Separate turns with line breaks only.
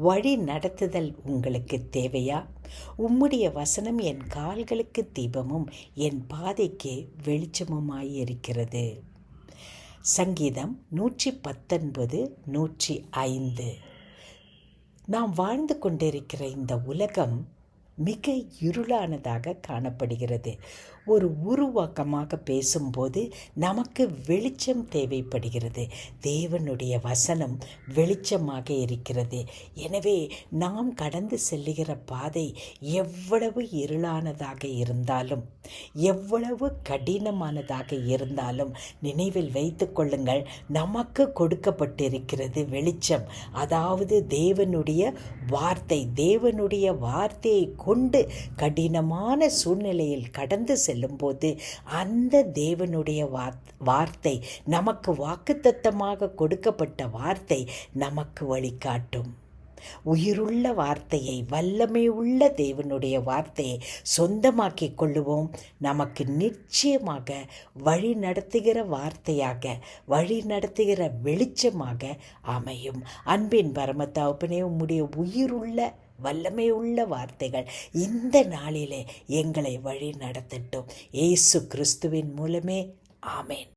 வழி நடத்துதல் உங்களுக்கு தேவையா? உம்முடைய வசனம் என் கால்களுக்கு தீபமும் என் பாதைக்கு வெளிச்சமுமாயிருக்கிறது. சங்கீதம் நூற்றி பத்தொன்பது நூற்றி ஐந்து நாம் வாழ்ந்து கொண்டிருக்கிற இந்த உலகம் மிக இருளானதாக காணப்படுகிறது. ஒரு உருவாக்கமாக பேசும்போது நமக்கு வெளிச்சம் தேவைப்படுகிறது. தேவனுடைய வசனம் வெளிச்சமாக இருக்கிறது. எனவே நாம் கடந்து செல்லுகிற பாதை எவ்வளவு இருளானதாக இருந்தாலும் எவ்வளவு கடினமானதாக இருந்தாலும் நினைவில் வைத்து கொள்ளுங்கள் நமக்கு கொடுக்கப்பட்டிருக்கிறது வெளிச்சம். அதாவது தேவனுடைய வார்த்தை தேவனுடைய வார்த்தையை கொண்டு கடினமான சூழ்நிலையில் கடந்து செல்லும்போது அந்த தேவனுடைய வார்த்தை நமக்கு வாக்குத்தத்தமாக கொடுக்கப்பட்ட வார்த்தை நமக்கு வழிகாட்டும். உயிருள்ள வார்த்தையை வல்லமை உள்ள தேவனுடைய வார்த்தையை சொந்தமாக்கி கொள்ளுவோம். நமக்கு நிச்சயமாக வழி நடத்துகிற வார்த்தையாக வழி நடத்துகிற வெளிச்சமாக அமையும். அன்பின் பரமத்தாவுப்பனே உம்முடைய உயிருள்ள வல்லமை உள்ள வார்த்தைகள் இந்த நாளிலே எங்களை வழி நடத்தட்டும். ஏசு கிறிஸ்துவின் மூலமே. ஆமேன்.